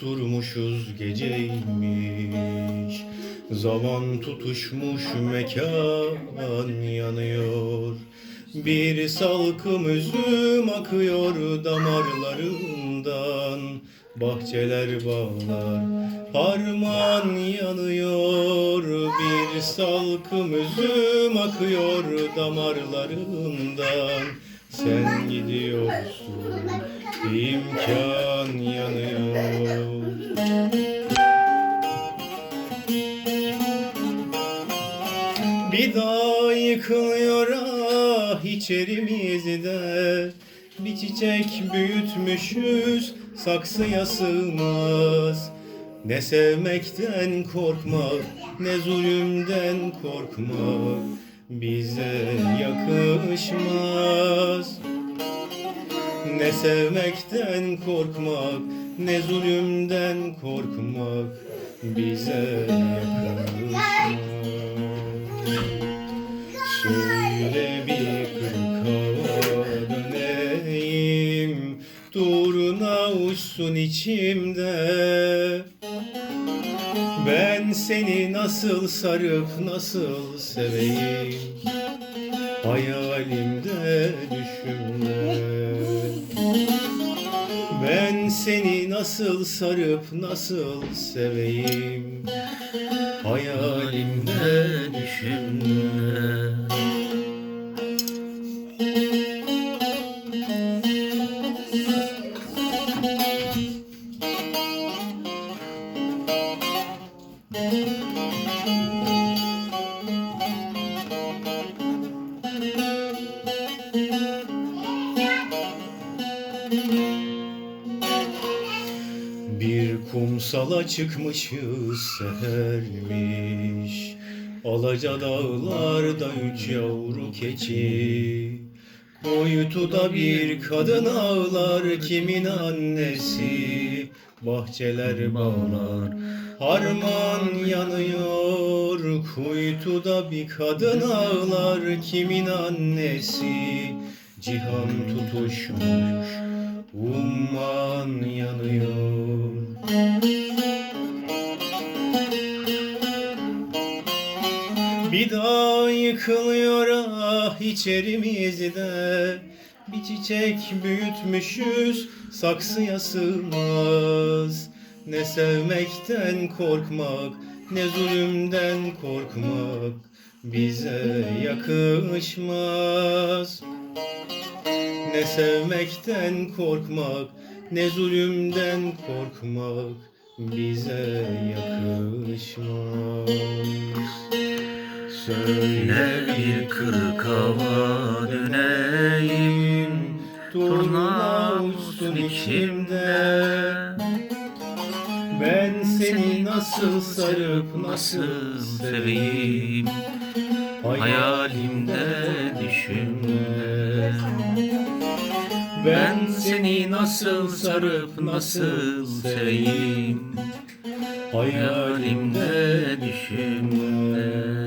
durmuşuz geceymiş. Zaman tutuşmuş mekan yanıyor. Bir salkım üzüm akıyor damarlarından. Bahçeler bağlar harman yanıyor. Bir salkım üzüm akıyor damarlarından Sen gidiyorsun imkan yanıyor. Bir daha yıkılıyor ah içerimizde. Bir çiçek büyütmüşüz saksıya sığmaz. Ne sevmekten korkmak ne zulümden korkmak Bize yakışmaz ne sevmekten korkmak, ne zulümden korkmak bize yakışmaz. Uçsun içimde. Ben seni nasıl sarıp nasıl seveyim? Hayalimde düşümde Ben seni nasıl sarıp nasıl seveyim? Hayalimde düşümde kumsala çıkmışız sehermiş. Alaca dağlarda üç yavru keçi. Kuytuda bir kadın ağlar kimin annesi? Bahçeler bağlar harman yanıyor. Kuytuda bir kadın ağlar kimin annesi? Cihan tutuşmuş umman yanıyor Bir daha yıkılıyor ah içerimizde Bir çiçek büyütmüşüz saksıya sığmaz. Ne sevmekten korkmak ne zulümden korkmak Bize yakışmaz. Ne sevmekten korkmak, ne zulümden korkmak bize yakışmaz. Söyle bir kırk hava döneyim Turna uçsun içimde. Ben seni nasıl sarıp Nasıl seveyim Hayalimde düşümde Ben seni nasıl sarıp Nasıl seveyim Hayalimde düşümde